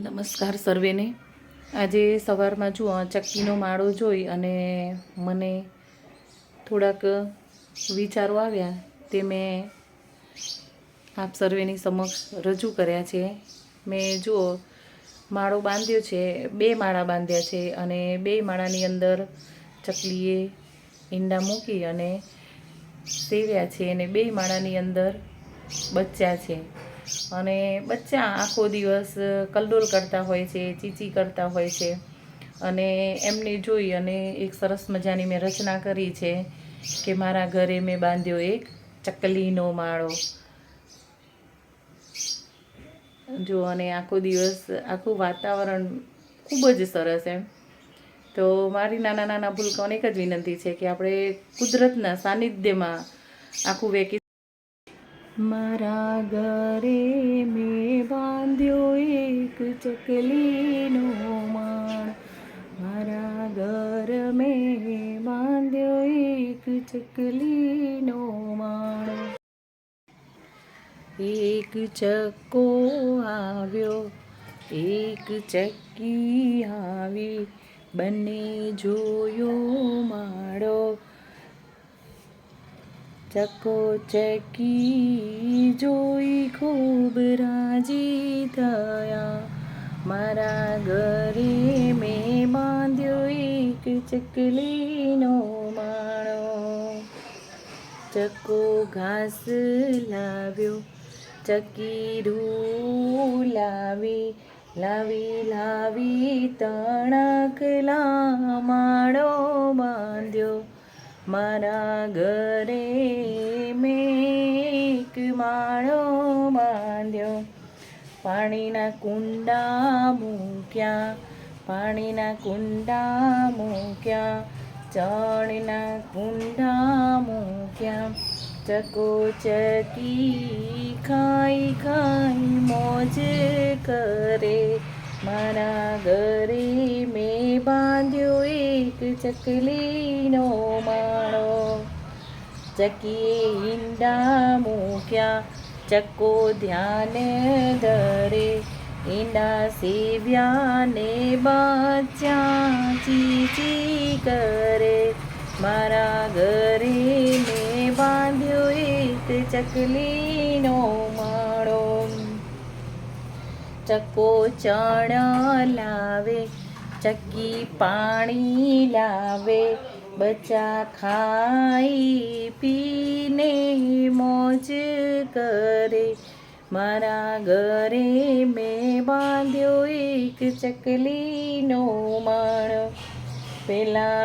નમસ્કાર સર્વેને. આજે સવારમાં જુઓ ચક્કીનો માળો જોઈ અને મને થોડાક વિચારો આવ્યા તે મેં આપ સર્વેની સમક્ષ રજૂ કર્યા છે. મેં જુઓ માળો બાંધ્યો છે, બે માળા બાંધ્યા છે અને બે માળાની અંદર ચકલીએ ઈંડા મૂકી અને સેવ્યા છે અને બે માળાની અંદર બચ્ચા છે. અને બચ્ચા આખો દિવસ કલ્લોલ કરતા હોય છે, ચીચી કરતા હોય છે. અને એમને જોઈ અને એક સરસ મજાની મેં રચના કરી છે કે મારા ઘરે મેં બાંધ્યો એક ચકલીનો માળો. જો, અને આખો દિવસ, આખું વાતાવરણ ખૂબ જ સરસ એમ. તો મારી નાના નાના ભૂલકાઓને એક જ વિનંતી છે કે આપણે કુદરતના સાનિધ્યમાં આખું વેકેશન મારા ઘરે મેં બાંધ્યો એક ચકલીનો માણ મારા ઘર મેં બાંધ્યો એક ચકલીનો માણ એક ચક્કો આવ્યો, એક ચક્કી આવી. બંને જોયો માળો ચકો ચકી જોઈ ખૂબ રાજી થયા. મારા ઘરે મેં બાંધ્યો એક ચકલીનો માણો ચકો ઘાસ લાવ્યો, ચકી રૂ લાવી લાવી લાવી તણકલા માળો બાંધ્યો. મારા ઘરે મેં એક માળો બાંધ્યો. પાણીના કુંડા મૂક્યા, પાણીના કુંડા મૂક્યા, ચણના કુંડા મૂક્યા. ચકો ચકી ખાઈ ખાઈ મોજ કરે. મારા ઘરે મેં બાંધ્યો એક ચકલીનો માળો. ચકીએ ઈંડા મૂક્યા, ચકો ધ્યાન ધરે. ઈંડા સેવ્યા ને બચ્યા ચીચી કરે. મારા ઘરે મેં બાંધ્યો એક ચકલીનો ચક્કો ચણ લાવે ચક્કી પાણી લાવે, બચ્ચા ખાઈ પીને મોજ કરે. મારા ઘરે મેં બાંધ્યો એક ચકલીનો માણ પેલા